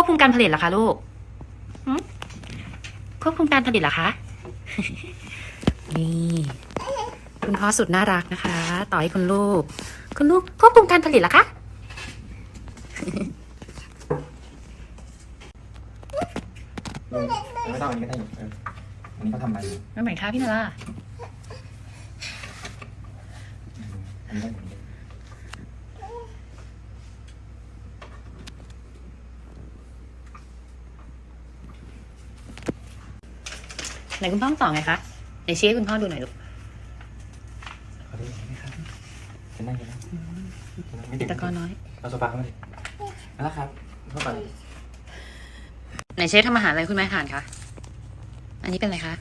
ควบคุมการผลิตเหรอคะลูกหึควบคุมการผลิตเหรอคะ นี่ คุณพ่อสุดน่ารักนะคะ ต่อให้คุณลูก คุณลูกควบคุมการผลิตเหรอคะลุงไม่ต้องอันนี้ก็ได้อยู่เอออันนี้เขาทำมาอยู่ไม่เหมือนค่ะพี่นาร่าอันนี้ก็อยู่ ไหนคุณพ่อต่อไงคะไหนชี้ให้คุณพ่อดูหน่อยลูกขอดูหน่อยไหมครับเป็นนั่งยังไงไม่ติดตะกอนน้อยเอาโซฟาเข้ามาดินั่นแหละครับเข้าไปไหนเชฟทำอาหารอะไรคุณแม่ทานคะอันนี้เป็นอะไรคะ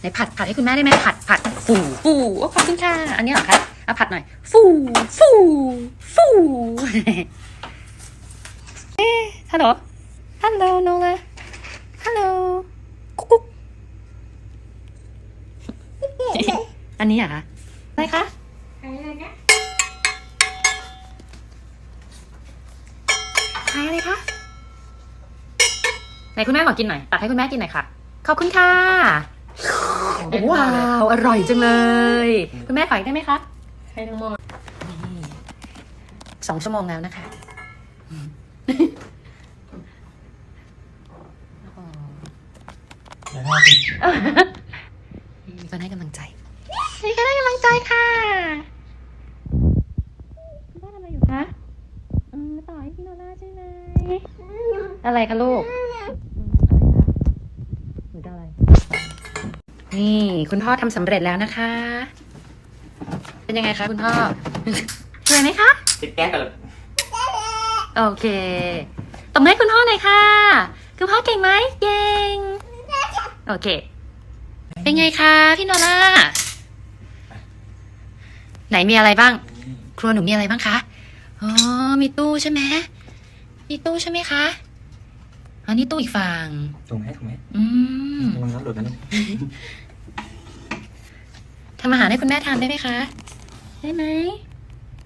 ไหนผัดผัดให้คุณแม่ได้ไหมผัดผัดฟูฟูโอ้ขอบคุณค่ะอันนี้เหรอคะเอาผัดหน่อย ฟูฟูฟูเอ๊ะฮัลโหลฮัลโหลโนล่าฮัลโหล กุ๊กกุ๊ก อันนี้เหรอะคะอะไรคะขายอะไรคะไหนคุณแม่ขอกินหน่อย ตักให้คุณแม่กินหน่อยค่ะ ขอบคุณค่ะ ว้าว อร่อยจังเลย คุณแม่ขออีกได้ไหมคะให้ทั้งหมดนี่สองชั่วโมงแล้วนะคะโอ้โหแล้วถ้าเป็นมีคนให้กำลังใจ มีคนให้กำลังใจค่ะคุณแม่ทำอะไรอยู่คะอืมต่อให้พี่โนล่าใช่ไหมอะไรคะลูกอืมอะไรคะหนูจะอะไร นี่คุณพ่อทำสำเร็จแล้วนะคะ เป็นยังไงคะคุณพ่อสวยไหมคะติดแก๊สกันเลยโอเคตบมือให้คุณพ่อหน่อยค่ะ คุณพ่อเก่งไหมเก่ง โอเค เป็นไงคะพี่โนล่า ไหนมีอะไรบ้าง ครัวหนูมีอะไรบ้างคะ อ๋อ มีตู้ใช่ไหมมีตู้ใช่ไหมคะ อันนี้ตู้อีกฝั่ง ถูกไหมถูกไหมอืมระวังน้ำหลุดนะลูกทำอาหารให้คุณแม่ทานได้ไหมคะ ได้ไหม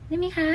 ได้ไหมคะ